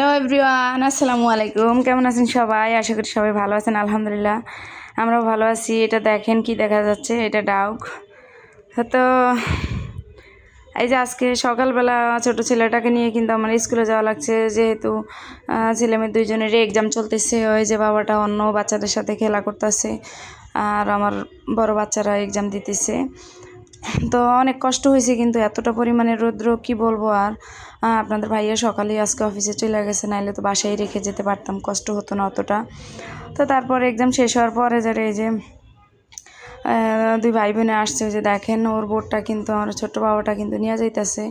Hello everyone আসসালামু আলাইকুম কেমন আছেন সবাই? আশা করি সবাই ভালো আছেন আলহামদুলিল্লাহ। আমরাও ভালো আছি। এটা দেখেন কি দেখা যাচ্ছে। এটা ডাউক। তো এই যে আজকে সকালবেলা ছোট ছেলেটাকে নিয়ে কিন্তু আমার স্কুলে যাওয়া লাগছে। যেহেতু আহ, ছেলেমেয়ে দুইজনের এক্সাম চলতেছে। ওই যে বাবাটা অন্য বাচ্চাদের সাথে খেলা করতেছে। আর আমার বড় বাচ্চারা এক্সাম দিতেছে। তো অনেক কষ্ট হয়েছে কিন্তু এতটা পরিমাণে রৌদ্র, কি বলব আর? আপনাদের ভাইয়া সকালেই আজকে অফিসে চলে গেছে, নাইলে তো বাসায় রেখে যেতে পারতাম, কষ্ট হতো না অতটা। তো তারপর এক্সাম শেষ হওয়ার পরে যারা এই যে দুই ভাই বোনে আসছে যে দেখেন ওর বোর্ডটা কিন্তু, আমার ছোট্ট বাবাটা কিন্তু নিয়ে যাইতেছে।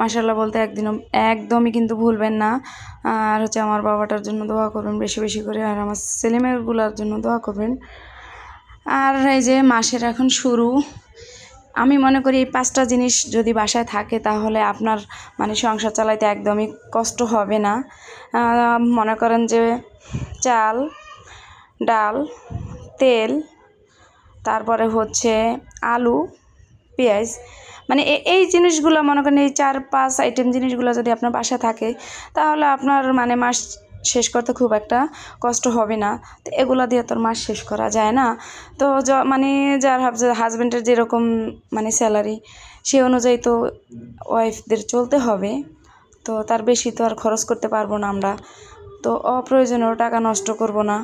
মাসাল্লাহ বলতে একদিন একদমই কিন্তু ভুলবেন না। আর হচ্ছে আমার বাবাটার জন্য দোয়া করবেন, বেশি বেশি করে, আর আমার ছেলেমেয়েগুলোর জন্য দোয়া করবেন। আর এই যে, মাসের এখন শুরু। আমি মনে করি এই পাঁচটা জিনিস যদি বাসায় থাকে তাহলে আপনার মানে সংসার চালাইতে একদমই কষ্ট হবে না। মনে করেন যে চাল, ডাল, তেল, তারপরে হচ্ছে আলু, পেঁয়াজ মানে এই জিনিসগুলো মনে করেন এই চার পাঁচ আইটেম জিনিসগুলো যদি আপনার বাসায় থাকে তাহলে আপনার মানে মাস শেষ করতে খুব একটা কষ্ট হবে না। তো এগুলো দিয়ে তোর মাস শেষ করা যায় না। তো মানে যার হাজব্যান্ডের যেরকম মানে স্যালারি সে অনুযায়ী তো ওয়াইফদের চলতে হবে। তো তার বেশি তো আর খরচ করতে পারব না আমরা। তো অপ্রয়োজনীয় টাকা নষ্ট করব না।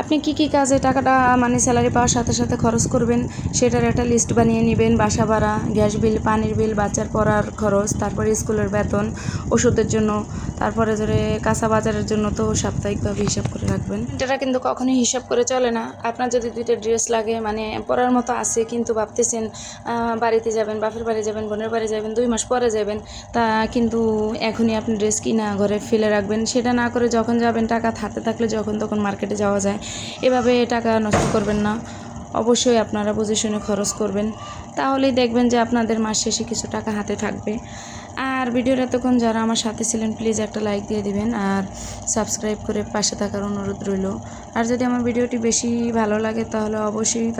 আপনি কি কি কাজে টাকাটা মানে স্যালারি পাওয়ার সাথে সাথে খরচ করবেন, সেটার একটা লিস্ট বানিয়ে নেবেন, বাসা ভাড়া, গ্যাস বিল, পানির বিল, বাচ্চার পড়ার খরচ, তারপরে স্কুলের বেতন, ওষুধের জন্য, তারপরে ধরে কাঁচা বাজারের জন্য তো সাপ্তাহিকভাবে হিসাব করে রাখবেন। এটা কিন্তু কখনোই হিসাব করে চলে না। আপনার যদি দুইটা ড্রেস লাগে মানে পরার মতো আছে, কিন্তু ভাবতেছেন বাড়িতে যাবেন, বাপের বাড়ি যাবেন, বোনের বাড়ি যাবেন, দুই মাস পরে যাবেন, তা কিন্তু এখনই আপনি ড্রেস কিনা ঘরে ফেলে রাখবেন। সেটা না করে যখন যাবেন, টাকা হাতে থাকলে যখন, তখন মার্কেটে যাওয়া যায়। এভাবে টাকা নষ্ট করবেন না। অবশ্যই আপনারা বুঝে শুনে খরচ করবেন। তাহলেই দেখবেন যে আপনাদের মাস শেষে কিছু টাকা হাতে থাকবে। আর ভিডিওর এতক্ষণ যারা আমার সাথে ছিলেন প্লিজ একটা লাইক দিয়ে দিবেন আর সাবস্ক্রাইব করে পাশে থাকার অনুরোধ রইল। আর যদি আমার ভিডিওটি বেশি ভালো লাগে, তাহলে অবশ্যই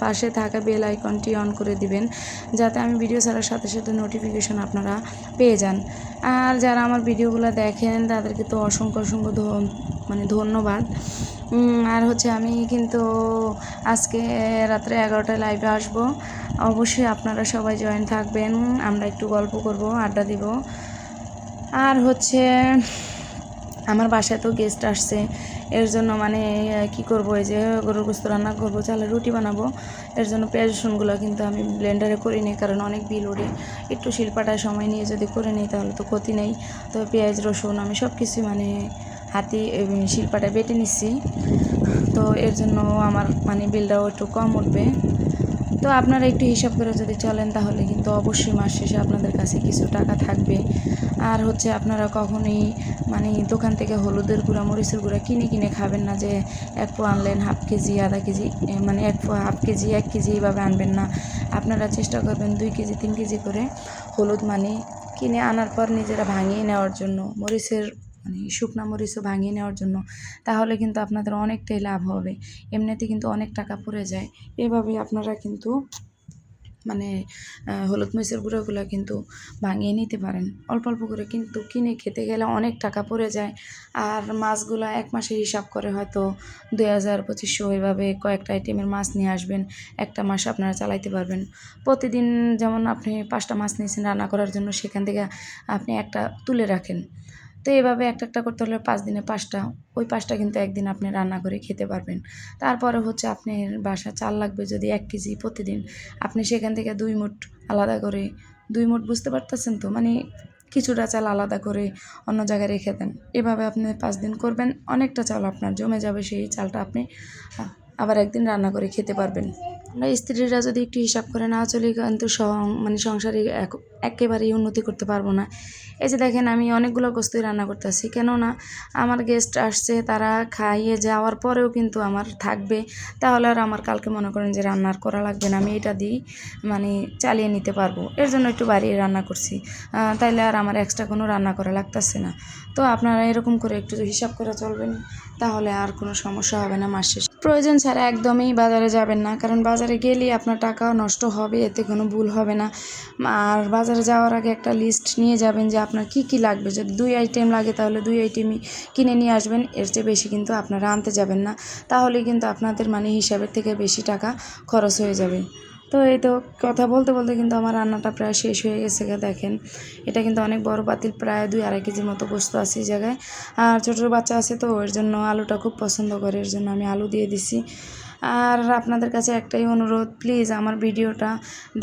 পাশে- থাকা বেল আইকনটি অন করে দিবেন, যাতে আমি ভিডিও ছাড়ার সাথে সাথে নোটিফিকেশন আপনারা পেয়ে যান। আর যারা আমার ভিডিওগুলো দেখেন, তাদেরকে তো অসংখ্য অসংখ্য মানে ধন্যবাদ। আর হচ্ছে আমি কিন্তু আজকে রাত্রে এগারোটায় লাইভে আসব। অবশ্যই আপনারা সবাই জয়েন থাকবেন। আমরা একটু গল্প করব, আড্ডা দিব। আর হচ্ছে আমার বাসায় তো গেস্ট আসছে। এর জন্য মানে কি করব এই যে গরুর গোস্ত রান্না করব চালের রুটি বানাবো। এর জন্য পেঁয়াজ রসুনগুলো কিন্তু আমি ব্লেন্ডারে করি নিই কারণ অনেক বিল ওঠে। একটু শিল্পাটায় সময় নিয়ে যদি করে নিই তাহলে তো ক্ষতি নেই। তো পেঁয়াজ রসুন আমি সব কিছু মানে হাতি উম, শিল্পাটায় বেটে নিচ্ছি। তো এর জন্য আমার মানে বিলটাও একটু কম উঠবে। তো আপনারা একটু হিসাব করে যদি চলেন তাহলে কিন্তু অবশ্যই মাস শেষে আপনাদের কাছে কিছু টাকা থাকবে। আর হচ্ছে আপনারা কখনোই মানে দোকান থেকে হলুদের গুঁড়া, মরিচের গুঁড়া কিনে কিনে খাবেন না যে এক পো আনলেন হাফ কেজি, আধা কেজি মানে এক পো হাফ কেজি, এক কেজি এইভাবে আনবেন না। আপনারা চেষ্টা করবেন দুই কেজি, তিন কেজি করে হলুদ মানে কিনে আনার পর নিজেরা ভাঙিয়ে নেওয়ার জন্য। মরিচের মানে শুকনা মরিচও ভাঙিয়ে নেওয়ার জন্য, তাহলে কিন্তু আপনাদের অনেকটাই লাভ হবে। এমনিতে কিন্তু অনেক টাকা পড়ে যায়। এভাবেই আপনারা কিন্তু মানে হলুদ মরিচের গুঁড়োগুলো কিন্তু ভাঙিয়ে নিতে পারেন। অল্প অল্প করে কিন্তু কিনে খেতে গেলে অনেক টাকা পড়ে যায়। আর মাছগুলো এক মাসের হিসাব করে হয়তো দুই হাজার, পঁচিশশো এভাবে কয়েকটা আইটেমের মাছ নিয়ে আসবেন। একটা মাস আপনারা চালাইতে পারবেন। প্রতিদিন যেমন আপনি পাঁচটা মাছ নিয়েছেন রান্না করার জন্য, সেখান থেকে আপনি একটা তুলে রাখেন। তো এভাবে একটা একটা করতে হলে পাঁচ দিনে পাঁচটা, ওই পাঁচটা কিন্তু একদিন আপনি রান্না করে খেতে পারবেন। তারপরে হচ্ছে আপনার বাসা চাল লাগবে যদি এক কেজি প্রতিদিন, আপনি সেখান থেকে দুই মুঠ আলাদা করে, দুই মুঠ বুঝতে পারতেছেন তো? মানে কিছুটা চাল আলাদা করে অন্য জায়গায় রেখে দেন। এভাবে আপনি পাঁচ দিন করবেন, অনেকটা চাল আপনার জমে যাবে, সেই চালটা আপনি আবার একদিন রান্না করে খেতে পারবেন। আমরা স্ত্রীরা যদি একটু হিসাব করে না চলি কিন্তু মানে সংসারে এক- একেবারেই উন্নতি করতে পারব না। এই যে দেখেন, আমি অনেকগুলো গোস্তই রান্না করতেছি। কেননা, আমার গেস্ট আসছে, তারা খাইয়ে যাওয়ার পরেও কিন্তু আমার থাকবে। তাহলে আর আমার কালকে মনে করেন যে রান্নার করা লাগবে না। আমি এটা দিই মানে চালিয়ে নিতে পারব। এর জন্য একটু বাড়িয়ে রান্না করছি। তাইলে আর আমার এক্সট্রা কোনো রান্না করা লাগতেছে না। তো আপনারা এরকম করে একটু হিসাব করে চলবেন, তাহলে আর কোনো সমস্যা হবে না মাস প্রয়োজন ছাড়া একদমই বাজারে যাবেন না, কারণ বাজারে গেলেই আপনার টাকাও নষ্ট হবে, এতে কোনো ভুল হবে না। আর বাজারে যাওয়ার আগে একটা লিস্ট নিয়ে যাবেন যে আপনার কি কি লাগবে। যদি দুই আইটেম লাগে, তাহলে দুই আইটেমই কিনে নিয়ে আসবেন, এর চেয়ে বেশি কিন্তু আপনারা আনতে যাবেন না। তাহলে কিন্তু আপনাদের মানে হিসাবের থেকে বেশি টাকা খরচ হয়ে যাবে। তো এই তো কথা বলতে বলতে কিন্তু আমার রান্নাটা প্রায় শেষ হয়ে গেছে দেখেন। এটা কিন্তু অনেক বড় পাতিল প্রায় দুই আড়াই কেজির মতো বস্তু আছে এই জায়গায়। আর ছোটো ছোটো বাচ্চা আছে তো, ওর জন্য আলুটা খুব পছন্দ করে, এর জন্য আমি আলু দিয়ে দিছি। আর আপনাদের কাছে একটাই অনুরোধ, প্লিজ আমার ভিডিওটা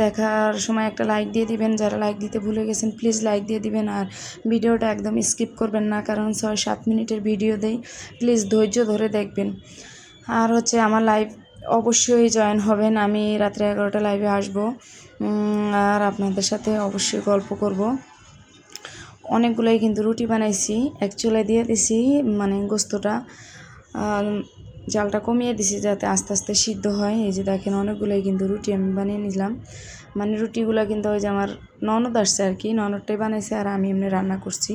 দেখার সময় একটা লাইক দিয়ে দিবেন। যারা লাইক দিতে ভুলে গেছেন প্লিজ লাইক দিয়ে দিবেন। আর ভিডিওটা একদম স্কিপ করবেন না, কারণ ছয় সাত মিনিটের ভিডিও দেই। প্লিজ ধৈর্য ধরে দেখবেন। আর হচ্ছে আমার লাইভ অবশ্যই জয়েন হবেন। আমি রাত্রে এগারোটা লাইভে আসব। আর আপনাদের সাথে অবশ্যই গল্প করব। অনেকগুলোই কিন্তু রুটি বানাইছি, এক চুলায় দিয়ে দিছি মানে গোস্তটা। জালটা কমিয়ে দিছি যাতে আস্তে আস্তে সিদ্ধ হয়। এই যে দেখেন, অনেকগুলোই কিন্তু রুটি আমি বানিয়ে নিলাম। মানে রুটিগুলো কিন্তু ওই যে আমার ননদ আসছে আর কি, ননদটাই বানাইছে আর আমি এমনি রান্না করছি।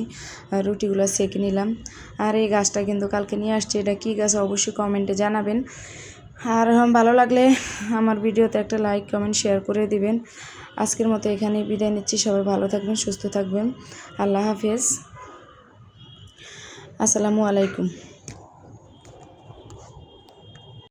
আর রুটিগুলো সেঁকে নিলাম। আর এই গাছটা কিন্তু কালকে নিয়ে আসছি। এটা কী গাছ অবশ্যই কমেন্টে জানাবেন। আর ভালো লাগলে আমার ভিডিওতে একটা লাইক কমেন্ট শেয়ার করে দিবেন। আজকের মতো এখানে বিদায় নিচ্ছি। সবাই ভালো থাকবেন, সুস্থ থাকবেন। আল্লাহ হাফেজ। আসসালামু আলাইকুম।